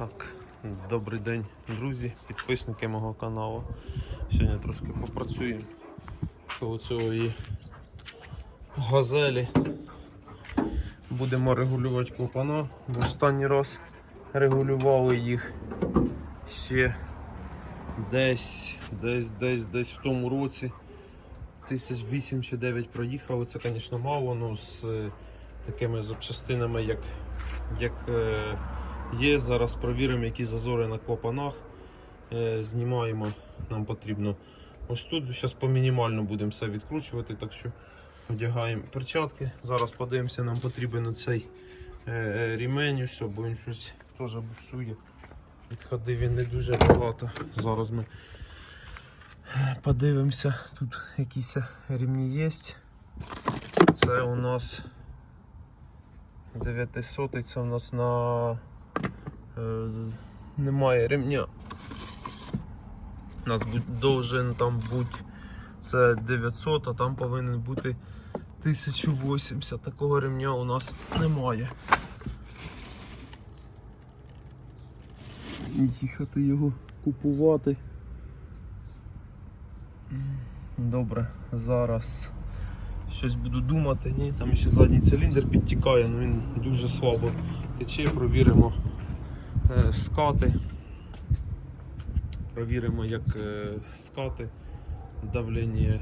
Так, добрий день, друзі, підписники мого каналу. Сьогодні трошки попрацюємо коло цієї газелі. Будемо регулювати клапана. В останній раз регулювали їх ще десь, десь, десь, десь в тому році. Тисяч вісім чи 9 проїхали. Це, звісно, мало, але з е, такими запчастинами, як, як е, є. Зараз провіримо, які зазори на клапанах. Е, знімаємо, нам потрібно ось тут. Зараз по мінімально будемо все відкручувати, так що одягаємо перчатки. Зараз подивимося, нам потрібен оцей е, е, рімень, ось, бо він щось теж буксує. Відходив він не дуже багато. Зараз ми подивимося. Тут якісь рівні є. Це у нас 900, це у нас на немає ремня. У нас должен там бути це 900, а там повинен бути 1080. Такого ремня у нас немає. Їхати його купувати. Добре, зараз щось буду думати. Ні, там ще задній циліндр підтікає, але він дуже слабо тече. Провіримо е, скати. Провіримо, як е, скати, давлення,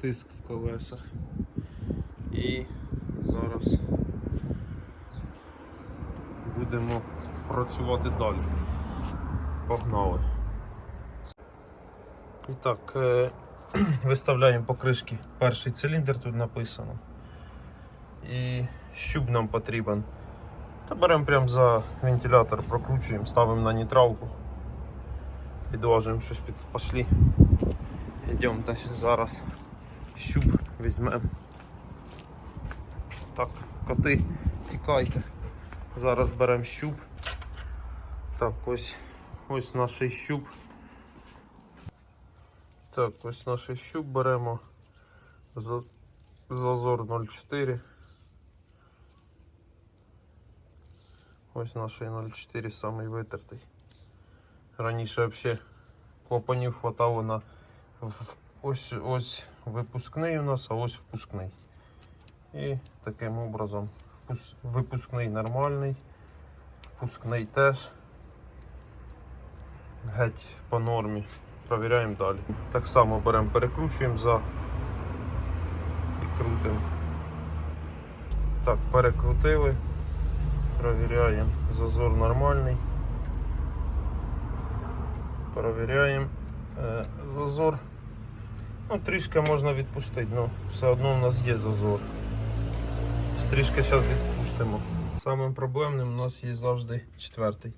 тиск в колесах. І зараз будемо працювати далі. Погнали. І так, е, виставляємо покришки перший циліндр, тут написано. І щуп нам потрібен. Та беремо прямо за вентилятор, прокручуємо, ставимо на нейтралку. Підложуємо щось під пошли. Йдемо зараз щуп візьмемо. Так, коти, тікайте. Зараз беремо щуп. Так, ось ось наш щуп. Так, ось наш щуп беремо за зазор 0,4. Ось наш 0,4 самий витертий. Раніше взагалі клапанів хватало на ось ось випускний у нас, а ось впускний. І таким образом випускний нормальний, впускний теж. Геть по нормі. Провіряємо далі. Так само беремо, перекручуємо за і крутимо. Так, перекрутили. Провіряємо. Зазор нормальний. Провіряємо. Е, зазор. Ну, трішки можна відпустити, але все одно у нас є зазор. Трішки зараз відпустимо. Самим проблемним у нас є завжди четвертий.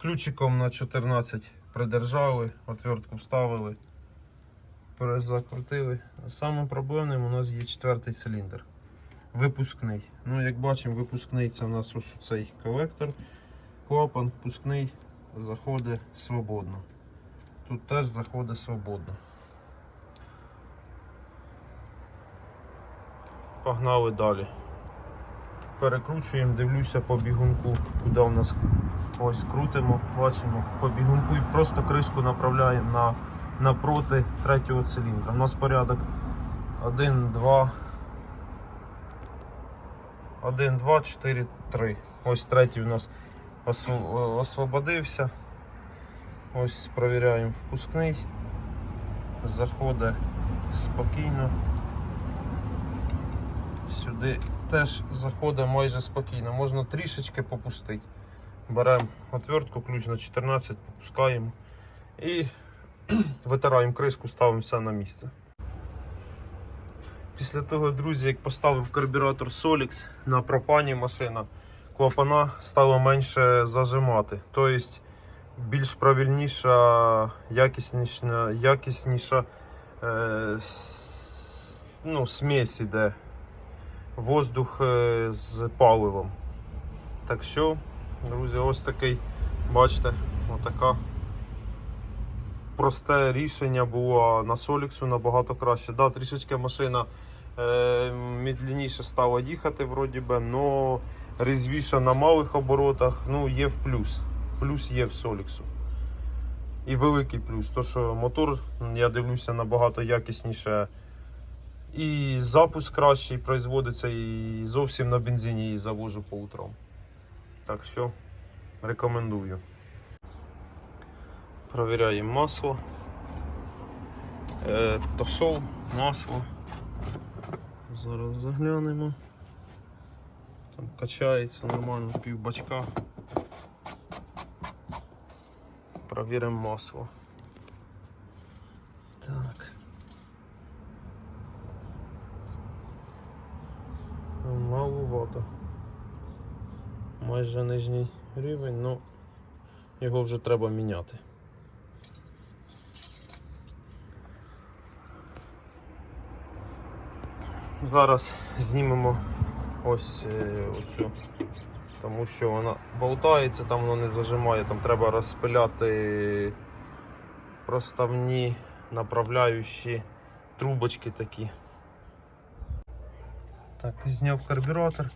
Ключиком на 14 придержали, отвертку вставили, перезакрутили. Самим проблемним у нас є четвертий циліндр. Випускний. Ну, як бачимо, випускний це у нас ось цей колектор. Клапан впускний заходить свободно. Тут теж заходить свободно. Погнали далі. Перекручуємо, дивлюся по бігунку, куди у нас ось крутимо, бачимо по бігунку і просто кришку направляємо на, напроти третього циліндра. У нас порядок 1, 2, 1, 2, 4, 3. Ось третій у нас освободився. Ось провіряємо впускний. Заходить спокійно. Сюди теж заходить майже спокійно. Можна трішечки попустити. Беремо отвертку, ключ на 14, попускаємо і витираємо кришку, ставимо все на місце. Після того, друзі, як поставив карбюратор Solix на пропані машина, клапана стало менше зажимати. Тобто більш правильніша, якісніша, якісніша е, с- ну, смесь іде. Воздух е, з паливом. Так що, друзі, ось такий, бачите, отака. Просте рішення було на Соліксу набагато краще. Да, трішечки машина е, медленніше стала їхати, вроді би, но різвіша на малих оборотах, ну є в плюс. Плюс є в Соліксу. І великий плюс, то що мотор, я дивлюся, набагато якісніше. І запуск кращий производиться, і зовсім на бензині її завожу по утрам. Так що рекомендую. Провіряємо масло. Е, тосол, масло. Зараз заглянемо. Там качається нормально пів бачка. Провіримо масло. Так. Маловато. Майже нижній рівень, ну його вже треба міняти. Зараз знімемо ось е, оцю, тому що вона болтається, там воно не зажимає, там треба розпиляти проставні направляючі трубочки такі. Так, зняв карбюратор.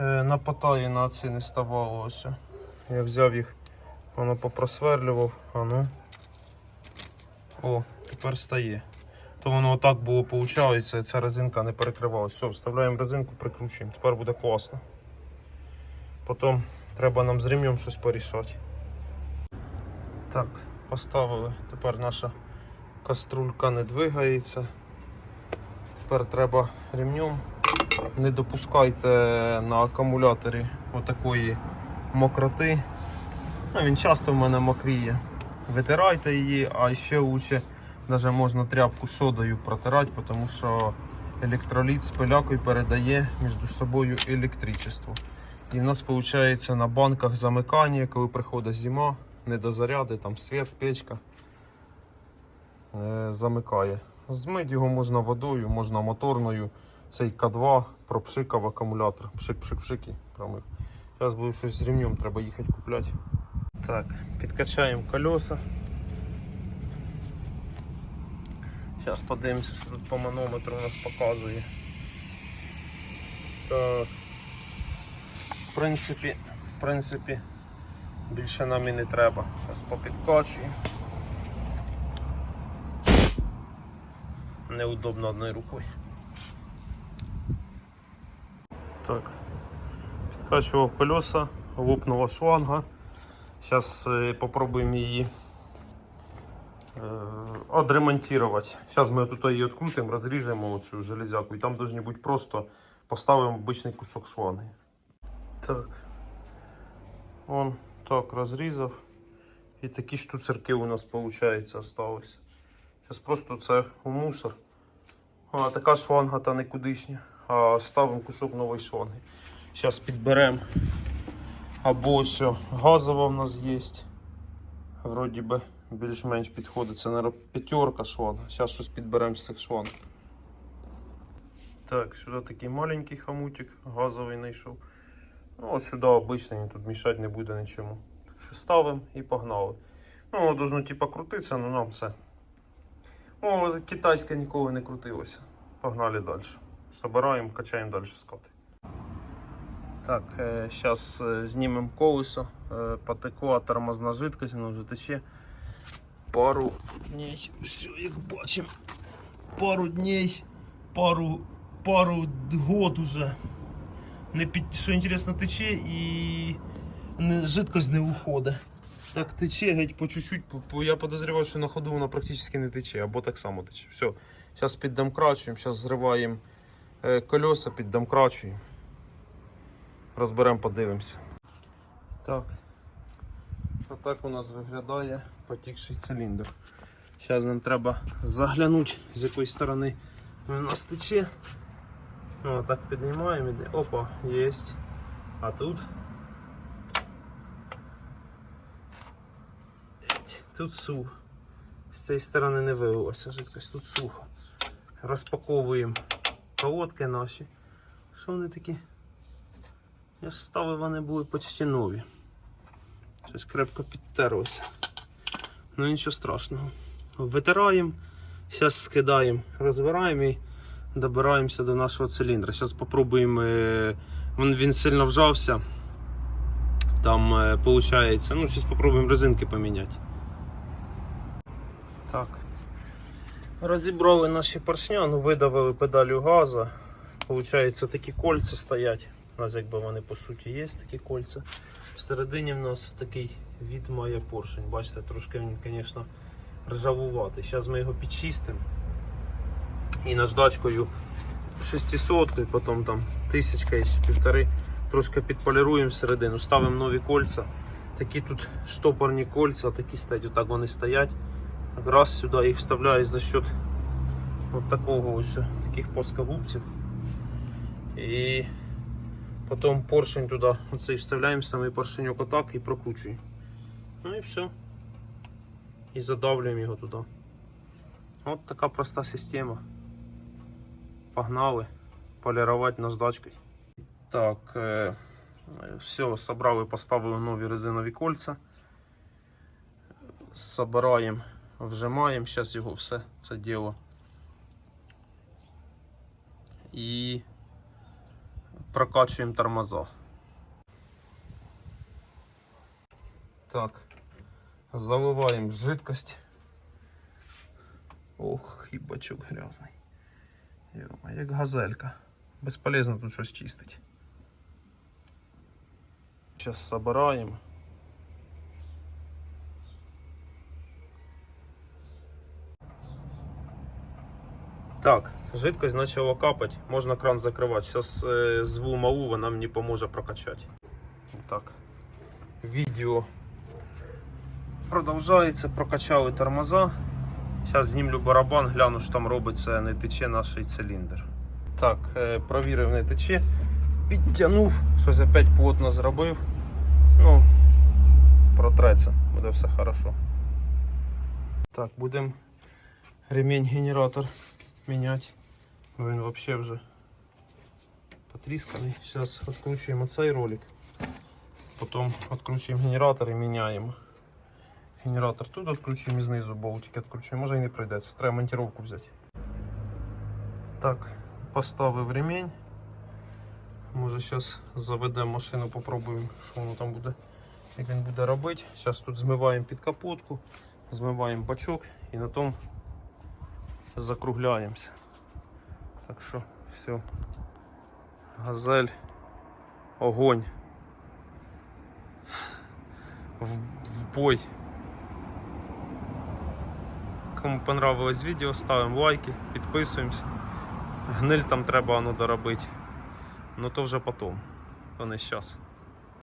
Е, на потаї на ці не ставало ось. Я взяв їх, воно попросверлював, а ну. О, тепер стає. То воно отак було виходить, ця резинка не перекривалася. Все, вставляємо резинку, прикручуємо. Тепер буде класно. Потім треба нам з ремнем щось порішати. Так, поставили. Тепер наша каструлька не двигається. Тепер треба ремнем. Не допускайте на акумуляторі отакої мокроти. Ну, він часто в мене мокріє. Витирайте її, а ще краще Даже можна тряпку содою протирати, тому що електроліт з пилякою передає між собою електричество. І в нас виходить на банках замикання, коли приходить зима, недозаряди, там світ, печка е, замикає. Змити його можна водою, можна моторною. Цей К2 пропшикав акумулятор. Пшик-пшик-пшик і промив. Зараз буду щось з ремнем, треба їхати купляти. Так, підкачаємо колеса. Зараз подивимося, що тут по манометру у нас показує. Так. В принципі, в принципі, більше нам і не треба. Зараз попідкачуємо. Неудобно одною рукою. Так. Підкачував колеса, лопнула шланга. Зараз попробуємо її отремонтировать. Сейчас мы тут ее открутим, разрежем цю железяку, и там должны быть просто поставим обычный кусок шланги. Так. Он так розрізав. І такі штуцерки у нас виходить осталось. Зараз просто це у мусор. А така шланга та никудишня. А ставимо кусок нової шланги. Зараз підберемо. Або ось газова в нас є. Вроді би більш-менш підходить. Це наверное, п'ятерка шланг. Зараз щось підберемо з цих шланг. Так, сюди такий маленький хомутик, газовий знайшов. Ну, ось сюди обичний, тут мішати не буде нічому. Ставимо і погнали. Ну, должно типа крутитися, але нам це. О, китайське ніколи не крутилося. Погнали далі. Собираємо, качаємо далі скати. Так, зараз знімемо колесо, е, потекла тормозна жидкость, воно вже тече пару дней, все, як бачимо, пару дней, пару, пару год уже. Не під, що інтересно, тече і не, жидкость не уходить. Так тече геть по чуть-чуть, по, по, я подозріваю, що на ходу вона практично не тече, або так само тече. Все, зараз піддомкрачуємо, зараз зриваємо е, колеса, піддомкрачуємо. Розберемо, подивимося. Так. Отак у нас виглядає потікший циліндр. Зараз нам треба заглянути, з якої сторони він нас тече. О, так піднімаємо, іде. Опа, є. А тут. Тут сух. З цієї сторони не вилилося жидкость, тут сухо. Розпаковуємо колодки наші. Що вони такі? Я ж ставив, вони були почти нові. Щось крепко підтерлося. Ну нічого страшного. Витираємо, зараз скидаємо, розбираємо і добираємося до нашого циліндра. Зараз спробуємо е, він, він сильно вжався. Там е, виходить, ну, зараз спробуємо резинки поміняти. Так. Розібрали наші поршня, ну видавили педалю газа. Получається, такі кольця стоять. У нас якби вони по суті є такі кольця. Всередині в нас такий від має поршень. Бачите, трошки він, звісно, ржавуватий. Зараз ми його підчистимо. І наждачкою 600, потім там тисячка і півтори. Трошки підполіруємо всередину, ставимо нові кольця. Такі тут штопорні кольця, такі стоять, отак вони стоять. Раз сюди їх вставляю за счет от такого ось таких плоскогубців. І потім поршень туди, оцей вставляємо самий поршеньок отак і прокручуємо. Ну і все. І задавлюємо його туди. От така проста система. Погнали полірувати наждачкою. Так, е, все, собрали, поставили нові резинові кольця. Собираємо, вжимаємо, зараз його все це діло. І прокачуємо тормоза. Так, заливаємо жидкость. Ох, і бачок грязний. Йома, як газелька. Безполезно тут щось чистить. Зараз собираємо. Так, жидкость почала капать, можна кран закривати. Зараз е, зву малу, вона мені поможе прокачати. Так. Відео продовжується, прокачали тормоза. Зараз знімлю барабан, гляну, що там робиться, не тече наш циліндр. Так, е, провірив, не тече. Підтягнув, щось опять плотно зробив. Ну, протреться, буде все хорошо. Так, будемо ремень генератор міняти. Він взагалі вже потрісканий. Зараз відкручуємо цей ролик. Потім відкручуємо генератор і міняємо. Генератор тут відкручуємо і знизу болтики відкручуємо. Може і не прийдеться. Треба монтировку взяти. Так, поставив ремень. Може зараз заведемо машину, попробуємо, що воно там буде, як він буде робити. Зараз тут змиваємо під капотку, змиваємо бачок і на тому закругляємося. Так що все. Газель, огонь. В, в бой. Кому понравилось відео, ставимо лайки, підписуємося. Гниль там треба воно доробити. Ну то вже потом, то не зараз.